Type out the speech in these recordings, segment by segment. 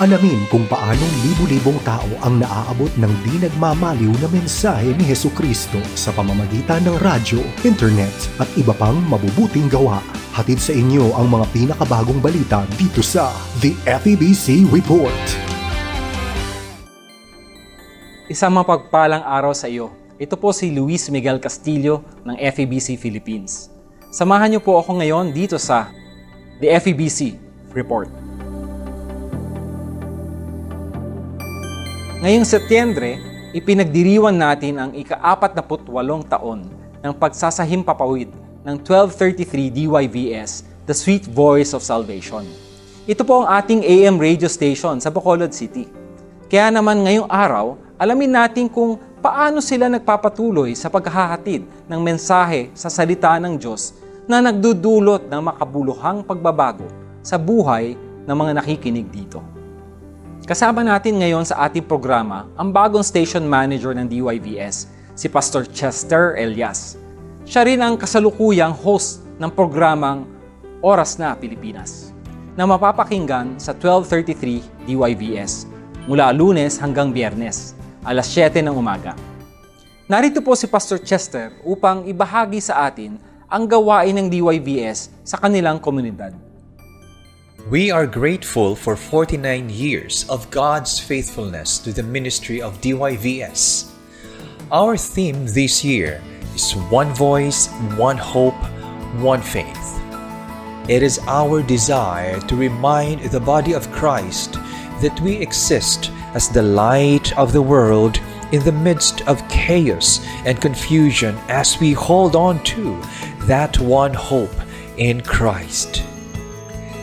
Alamin kung paanong libu-libong tao ang naaabot ng di nagmamaliw na mensahe ni Heso Kristo sa pamamagitan ng radyo, internet at iba pang mabubuting gawa. Hatid sa inyo ang mga pinakabagong balita dito sa The FEBC Report. Isang mapagpalang araw sa iyo. Ito po si Luis Miguel Castillo ng FEBC Philippines. Samahan niyo po ako ngayon dito sa The FEBC Report. Ngayong Setyembre, ipinagdiriwan natin ang ika-48 taon ng pagsasahimpapawid ng 1233 DYVS, The Sweet Voice of Salvation. Ito po ang ating AM radio station sa Bacolod City. Kaya naman ngayong araw, alamin natin kung paano sila nagpapatuloy sa paghahatid ng mensahe sa salita ng Diyos na nagdudulot ng makabuluhang pagbabago sa buhay ng mga nakikinig dito. Kasama natin ngayon sa ating programa ang bagong station manager ng DYVS, si Pastor Chester Elias. Siya rin ang kasalukuyang host ng programang Oras na Pilipinas na mapapakinggan sa 1233 DYVS mula lunes hanggang biyernes, alas 7 ng umaga. Narito po si Pastor Chester upang ibahagi sa atin ang gawain ng DYVS sa kanilang komunidad. We are grateful for 49 years of God's faithfulness to the ministry of DYVS. Our theme this year is One Voice, One Hope, One Faith. It is our desire to remind the body of Christ that we exist as the light of the world in the midst of chaos and confusion as we hold on to that one hope in Christ.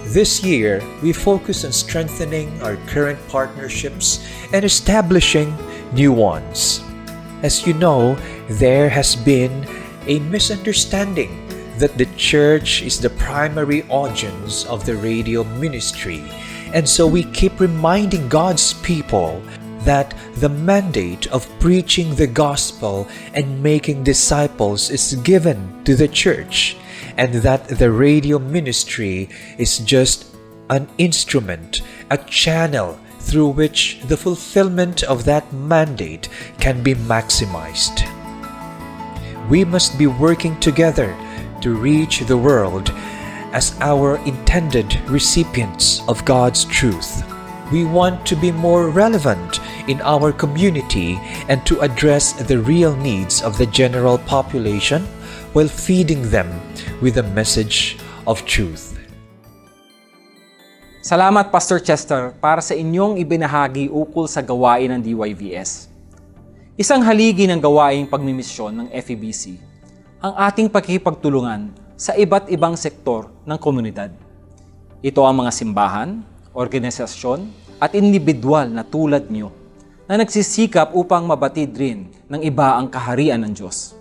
This year, we focus on strengthening our current partnerships and establishing new ones. As you know, there has been a misunderstanding that the church is the primary audience of the radio ministry, and so we keep reminding God's people that the mandate of preaching the gospel and making disciples is given to the church, and that the radio ministry is just an instrument, a channel through which the fulfillment of that mandate can be maximized. We must be working together to reach the world as our intended recipients of God's truth. We want to be more relevant in our community and to address the real needs of the general population while feeding them with the message of truth. Salamat Pastor Chester para sa inyong ibinahagi ukol sa gawain ng DYVS. Isang haligi ng gawaing pagmimisyon ng FEBC ang ating pagkikipagtulungan sa iba't ibang sektor ng komunidad. Ito ang mga simbahan, organisasyon at individual na tulad niyo na nagsisikap upang mabatid rin ng iba ang kaharian ng Diyos.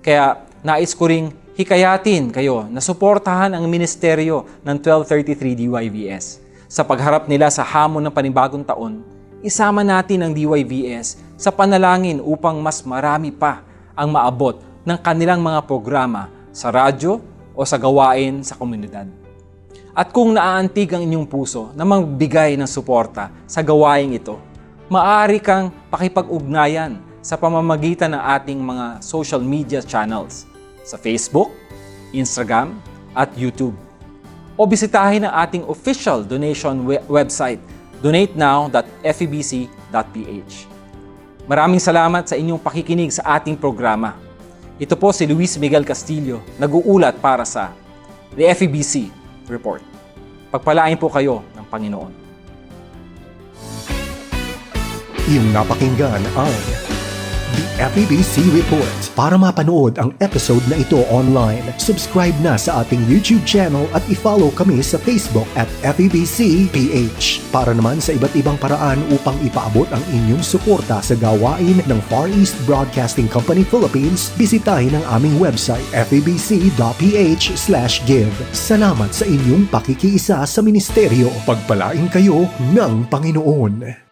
Kaya nais ko ring hikayatin kayo na suportahan ang ministeryo ng 1233 DYVS. Sa pagharap nila sa hamon ng panibagong taon, isama natin ang DYVS sa panalangin upang mas marami pa ang maabot ng kanilang mga programa sa radyo o sa gawain sa komunidad. At kung naaantig ang inyong puso na magbigay ng suporta sa gawain ito, maaari kang pakipag-ugnayan sa pamamagitan ng ating mga social media channels sa Facebook, Instagram, at YouTube. O bisitahin ang ating official donation we- website donatenow.febc.ph. Maraming salamat sa inyong pakikinig sa ating programa. Ito po si Luis Miguel Castillo, nag-uulat para sa The FEBC Report. Pagpalain po kayo ng Panginoon. Iyong napakinggan ang FEBC Report. Para mapanood ang episode na ito online, subscribe na sa ating YouTube channel at i-follow kami sa Facebook at FEBC PH. Para naman sa iba't ibang paraan upang ipaabot ang inyong suporta sa gawain ng Far East Broadcasting Company Philippines, bisitahin ang aming website febc.ph give. Salamat sa inyong pakikiisa sa ministeryo. Pagpalain kayo ng Panginoon.